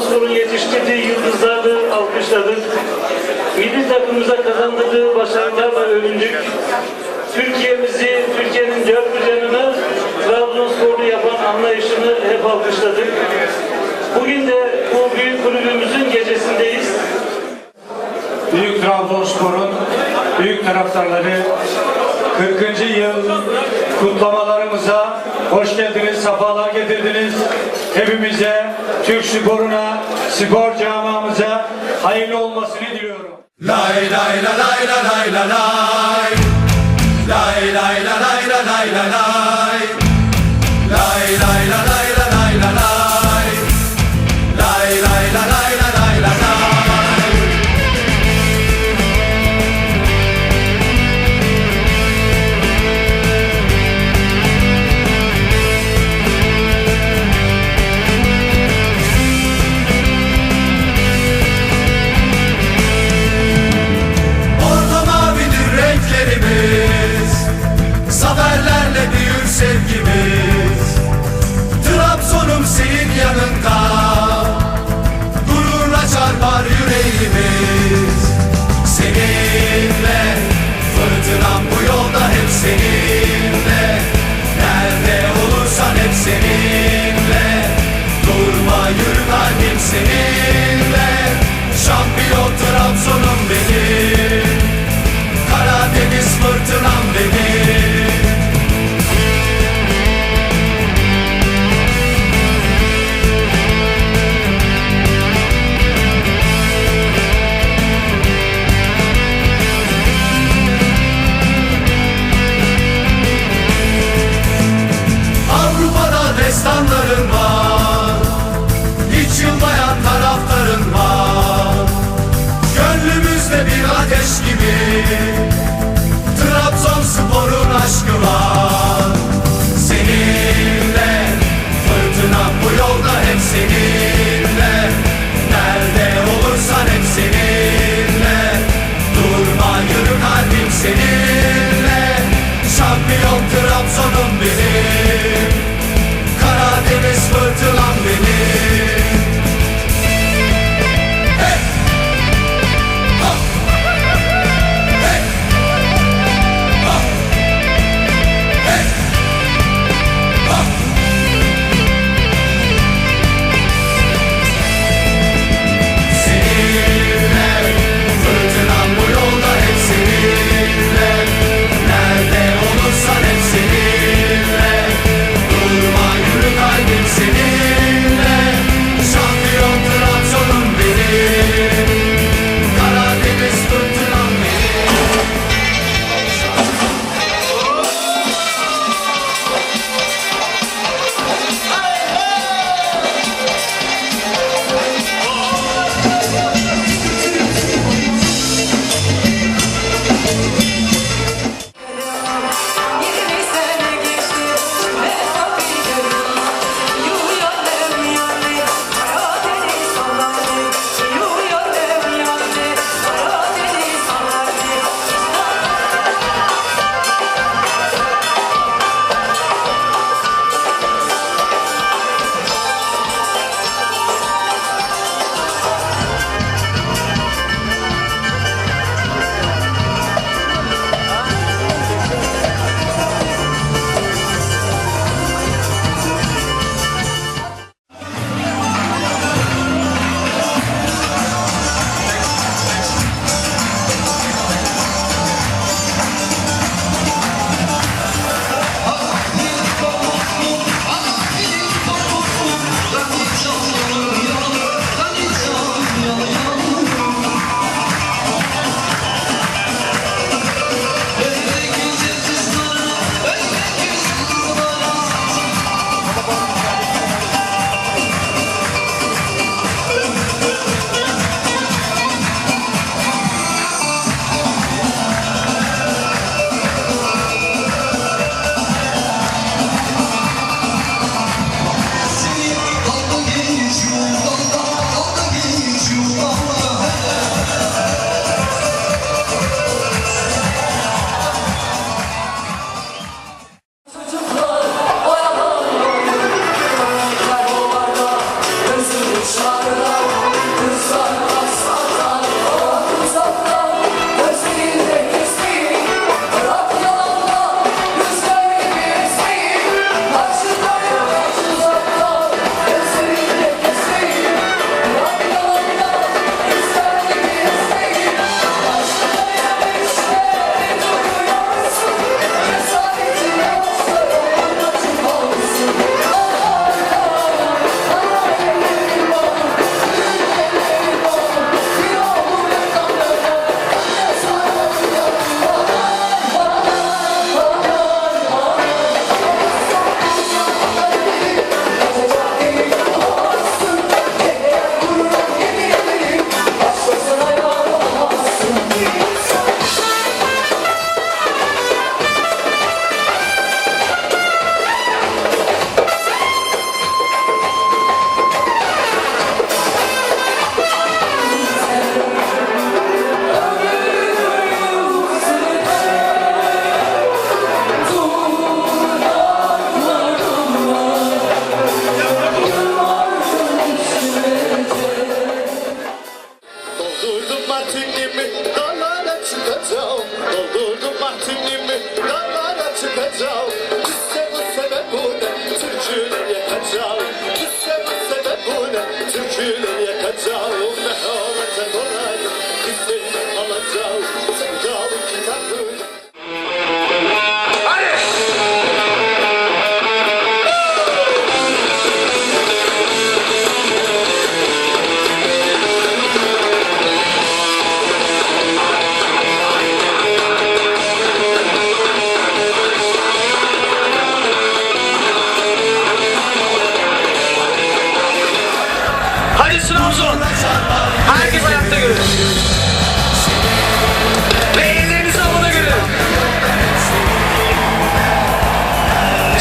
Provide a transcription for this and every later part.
Trabzonspor'un yetiştirdiği yıldızlarla alkışladık. Milli takımımıza kazandırdığı başarılarla övündük. Türkiye'mizi, Türkiye'nin dört bir yanını Trabzonsporlu yapan anlayışını hep alkışladık. Bugün de bu büyük kulübümüzün gecesindeyiz. Büyük Trabzonspor'un büyük taraftarları 40. yıl kutlamalarımıza hoş geldiniz, sefalar getirdiniz. Hepimize, Türk sporuna, spor camiamıza hayırlı olmasını diliyorum. Lay lay la lay la lay la lay Lay lay la lay la lay la lay Barı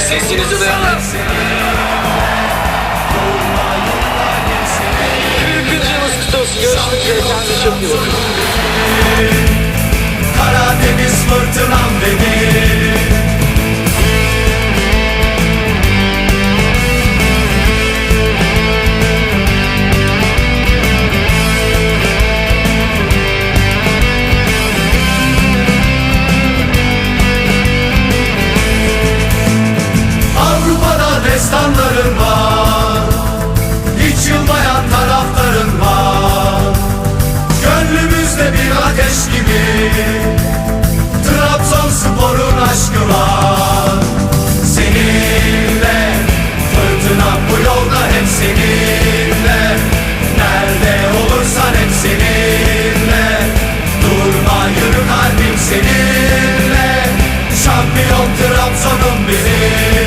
Sesinizi. 40. yılınız kutlu olsun. Görüşmek üzere. Kendinize çok iyi bakın. Karadeniz fırtınam dedi Yeah.